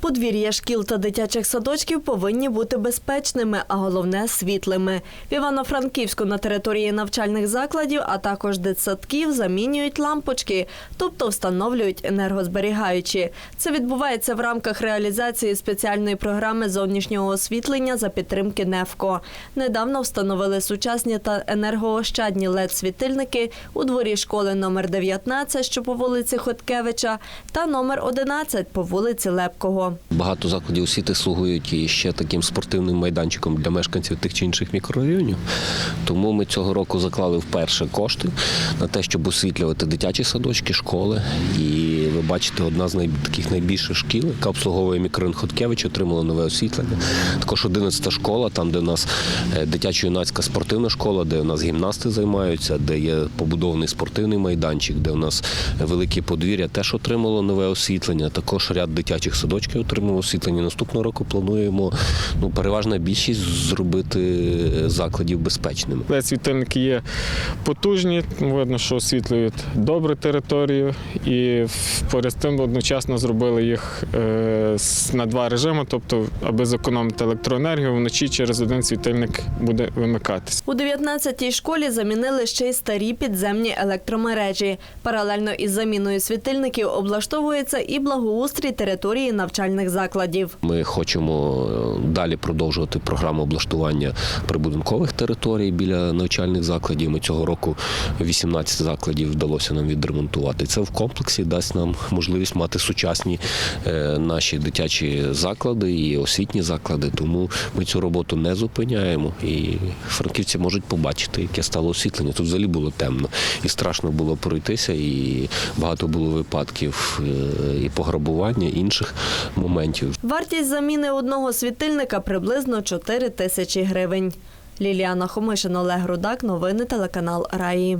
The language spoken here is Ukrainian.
Подвір'я шкіл та дитячих садочків повинні бути безпечними, а головне світлими. В Івано-Франківську на території навчальних закладів, а також дитсадків замінюють лампочки, тобто встановлюють енергозберігаючі. Це відбувається в рамках реалізації спеціальної програми зовнішнього освітлення за підтримки НЕФКО. Недавно встановили сучасні та енергоощадні LED-світильники у дворі школи номер 19, що по вулиці Хоткевича, та номер 11 по вулиці Лепкого. Багато закладів освіти слугують і ще таким спортивним майданчиком для мешканців тих чи інших мікрорайонів. Тому ми цього року заклали вперше кошти на те, щоб освітлювати дитячі садочки, школи. І ви бачите, одна з най- таких найбільших шкіл, яка обслуговує мікрорайон Хоткевич, отримала нове освітлення. Також 11 школа, там, де у нас е, дитячо-юнацька спортивна школа, де у нас гімнасти займаються, де є побудований спортивний майданчик, де у нас велике подвір'я, теж отримало нове освітлення. Також ряд дитячих садочків отримав освітлення. Наступного року плануємо ну, переважна більшість зробити е, закладів безпечними. світильники є потужні, видно, що освітлюють добре територію, і в- поряд з тим одночасно зробили їх е, на два режими, тобто, аби зекономити електроенергію, вночі через один світильник буде вимикатись. У 19-й школі замінили ще й старі підземні електромережі. Паралельно із заміною світильників облаштовується і благоустрій території навчальних закладів. Ми хочемо е, далі продовжувати програму облаштування прибудинкових територій біля навчальних закладів. Ми цього року 18 закладів вдалося нам відремонтувати. Це в комплексі дасть нам можливість мати сучасні е, наші дитячі заклади і освітні заклади. Тому ми цю роботу не зупиняємо. І франківці можуть побачити, яке стало освітлення. Тут взагалі було темно і страшно було пройтися, і багато було випадків е, і пограбування, інших моментів. Вартість заміни одного світильника приблизно 4 тисячі гривень. Ліліана Хомишин, Олег Рудак. Новини телеканал Раї.